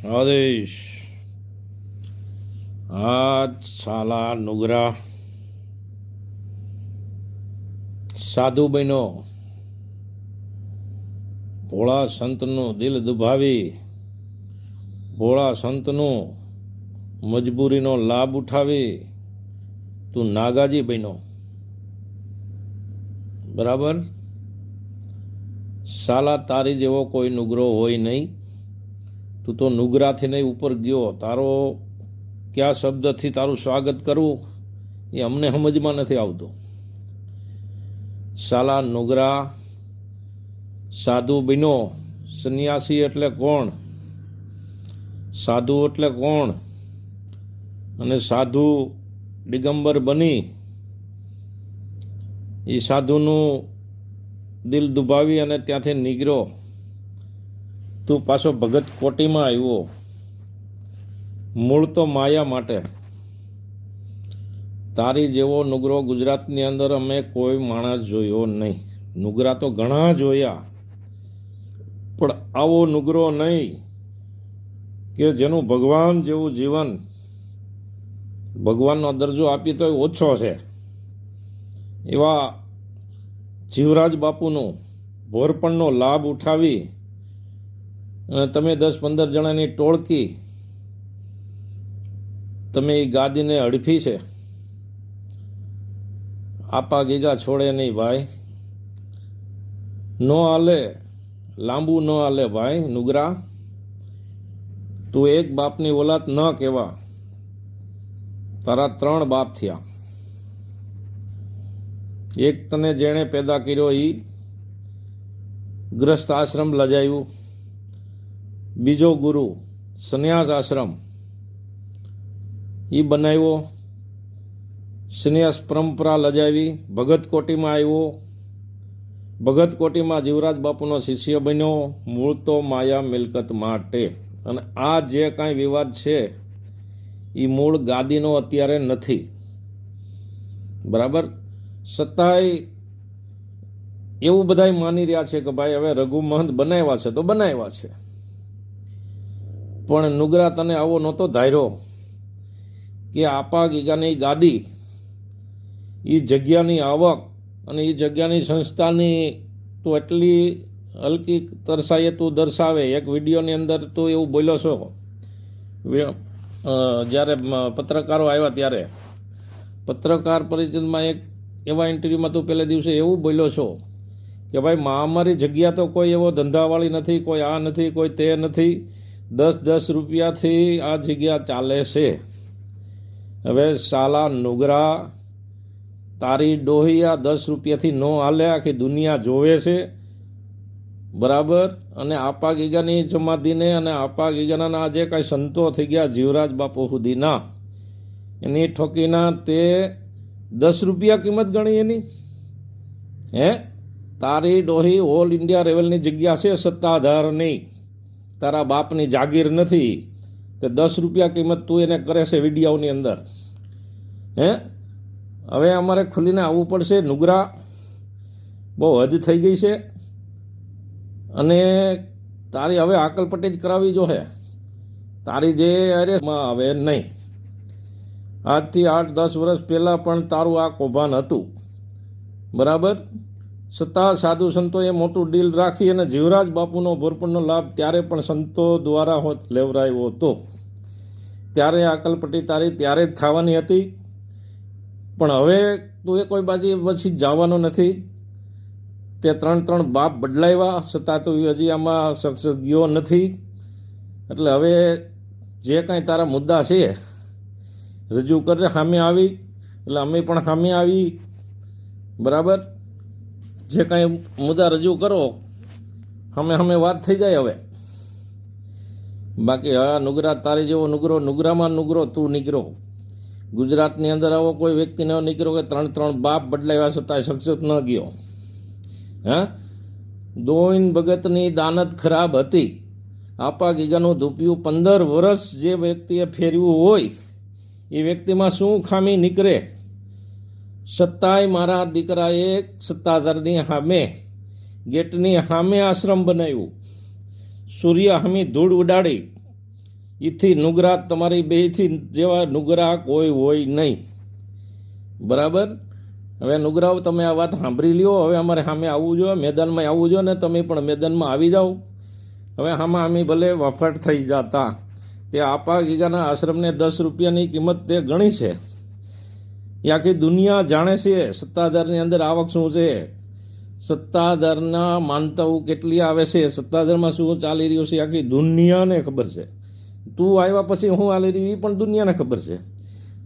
આદેશ આ સાલા નુગરા. સાધુ બહેનો ભોળા સંતનું દિલ દુભાવી, ભોળા સંતનું મજબૂરીનો લાભ ઉઠાવી તું નાગાજી બહેનો બરાબર? સાલા તારી જેવો કોઈ નુગરો હોય નહીં. તું તો નુગરાથી નહીં ઉપર ગયો. તારો કયા શબ્દથી તારું સ્વાગત કરવું એ અમને સમજમાં નથી આવતું. સાલા નુગરા, સાધુ બિનો, સંન્યાસી એટલે કોણ? સાધુ એટલે કોણ? અને સાધુ દિગંબર બની. એ સાધુનું દિલ દુભાવી અને ત્યાંથી નીકળ્યો. તું પાછો ભગત કોટીમાં આવ્યો. મૂળ તો માયા માટે. તારી જેવો નુગરો ગુજરાતની અંદર અમે કોઈ માણસ જોયો નહીં. નુગરા તો ઘણા જોયા. પણ આવો નુગરો નહીં કે જેનું ભગવાન જેવું જીવન ભગવાનનો દરજ્જો આપી તો ઓછો છે. એવા જીવરાજ બાપુનું ભોરપણનો લાભ ઉઠાવી તમે દસ પંદર જણાની ટોળકી તમે એ ગાદીને હડફી છે. આપા ગીગા છોડે નહીં ભાઈ. ન હાલે લાંબુ ન હાલે ભાઈ, નુગરા. તું એક બાપની ઓલાદ ન કહેવા તારા ત્રણ બાપ થયા. એક તને જેણે પેદા કર્યો એ ગ્રસ્ત આશ્રમ લજાયું. બીજો ગુરુ સંન્યાસ આશ્રમ એ બનાવ્યો. સંન્યાસ પરંપરા લજાવી, ભગત કોટીમાં આવ્યો. ભગત કોટીમાં જીવરાજ બાપુનો શિષ્ય બન્યો, મૂળ તો માયા મિલકત માટે. અને આ જે કાંઈ વિવાદ છે એ મૂળ ગાદીનો અત્યારે નથી. બરાબર? સત્તાય એવું બધાય માની રહ્યા છે કે ભાઈ હવે રઘુ મહંત બનાવ્યા છે તો બનાવ્યા છે. પણ નુગરા તને આવો નહોતો ધાર્યો કે આપા ગીગાની ગાડી એ જગ્યાની આવક અને એ જગ્યાની સંસ્થાની તું એટલી હલકી તરસાઈએ તું દર્શાવે, એક વિડીયોની અંદર તું એવું બોલ્યો છો. જ્યારે પત્રકારો આવ્યા ત્યારે. પત્રકાર પરિષદમાં એક એવા ઇન્ટરવ્યૂમાં તું પહેલે દિવસે એવું બોલ્યો છો કે ભાઈ મહામારી જગ્યા તો કોઈ એવો ધંધાવાળી નથી, કોઈ આ નથી, કોઈ તે નથી. દસ દસ રૂપિયાથી આ જગ્યા ચાલે છે. હવે સાલા નુગરા, તારી ડોહિયા દસ રૂપિયાથી ન હાલે આખી દુનિયા જોવે છે? બરાબર? અને આપા ગીગાની જમાતીને અને આપા ગીગાના જે કાંઈ સંતો થઈ ગયા જીવરાજ બાપુ સુધીના, એની ઠોકીના તે દસ રૂપિયા કિંમત ગણી એની? હે? તારી ડોહી ઓલ ઇન્ડિયા લેવલની જગ્યા છે સત્તાધાર નહીં તારા બાપની જાગીર નથી, તે દસ રૂપિયા કિંમત તું એને કરે છે વિડીયાઓની અંદર. હે? હવે અમારે ખુલીને આવવું પડશે. નુગરા બહુ હદ થઈ ગઈ છે. અને તારી હવે આકલપટ્ટી જ કરાવી જો હે. તારી જે અરે આવે નહીં. આજથી આઠ દસ વર્ષ પહેલાં પણ તારું આ કૌભાન હતું. બરાબર? છતાં સાધુ સંતોએ મોટું ડીલ રાખી અને જીવરાજ બાપુનો ભરપૂરનો લાભ ત્યારે પણ સંતો દ્વારા લેવરાયો હતો. ત્યારે આકલપટ્ટી તારી ત્યારે જ થવાની હતી. પણ હવે તું એ કોઈ બાજુ પછી જવાનો નથી. તે ત્રણ ત્રણ બાપ બદલાવ્યા. છતાં તું હજી આમાં સક્સેસ ગયો નથી. એટલે હવે જે કાંઈ તારા મુદ્દા છે, રજૂ કરે સામે આવી. એટલે અમે પણ સામે આવી. બરાબર? જે કાંઈ મુદ્દા રજૂ કરો અમે અમે વાત થઈ જાય હવે. બાકી હા નુગરા તારી જેવો નુગરો નુગરામાં નુગરો તું નીકળો. ગુજરાતની અંદર આવો કોઈ વ્યક્તિ ન નીકળ્યો કે ત્રણ ત્રણ બાપ બદલાવ્યા છતાં સક્સેસ ન ગયો. હા? દોઈન ભગતની દાનત ખરાબ હતી. આપા ગીગાનું ધૂપિયું પંદર વર્ષ જે વ્યક્તિએ ફેરવ્યું હોય, એ વ્યક્તિમાં શું ખામી નીકળે? સત્તાય મારા દીકરાએ સત્તાધારની સામે ગેટની સામે આશ્રમ બનાવ્યું. સૂર્ય હમી ધૂળ ઉડાડી. એથી નુગરા તમારી બેથી જેવા નુગરા કોઈ હોય નહીં. બરાબર? હવે નુગરાઓ, તમે આ વાત સાંભળી લ્યો. હવે અમારે સામે આવવું જોઈએ, મેદાનમાં આવવું જોઈએ ને તમે પણ મેદાનમાં આવી જાઓ. હવે આમાં અમે ભલે વફાટ થઈ જતા. તે આપા ગીગાના આશ્રમને દસ રૂપિયાની કિંમત તે ગણી છે. એ આખી દુનિયા જાણે છે, સત્તાધારની અંદર આવક શું છે? સત્તાધારના માનતાઓ કેટલી આવે છે? સત્તાધારમાં શું ચાલી રહ્યું છે? આખી દુનિયાને ખબર છે. તું આવ્યા પછી હું ચાલી રહ્યું એ પણ દુનિયાને ખબર છે.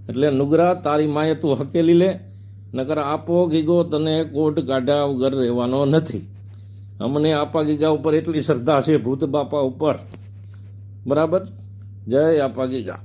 એટલે નુગરા, તારી માએ તું હકેલી લે, નકર આપો ગીગો તને કોટ કાઢ્યા વગર રહેવાનો નથી. અમને આપા ગીગા ઉપર એટલી શ્રદ્ધા છે, ભૂત બાપા ઉપર. બરાબર? જય આપા ગીગા.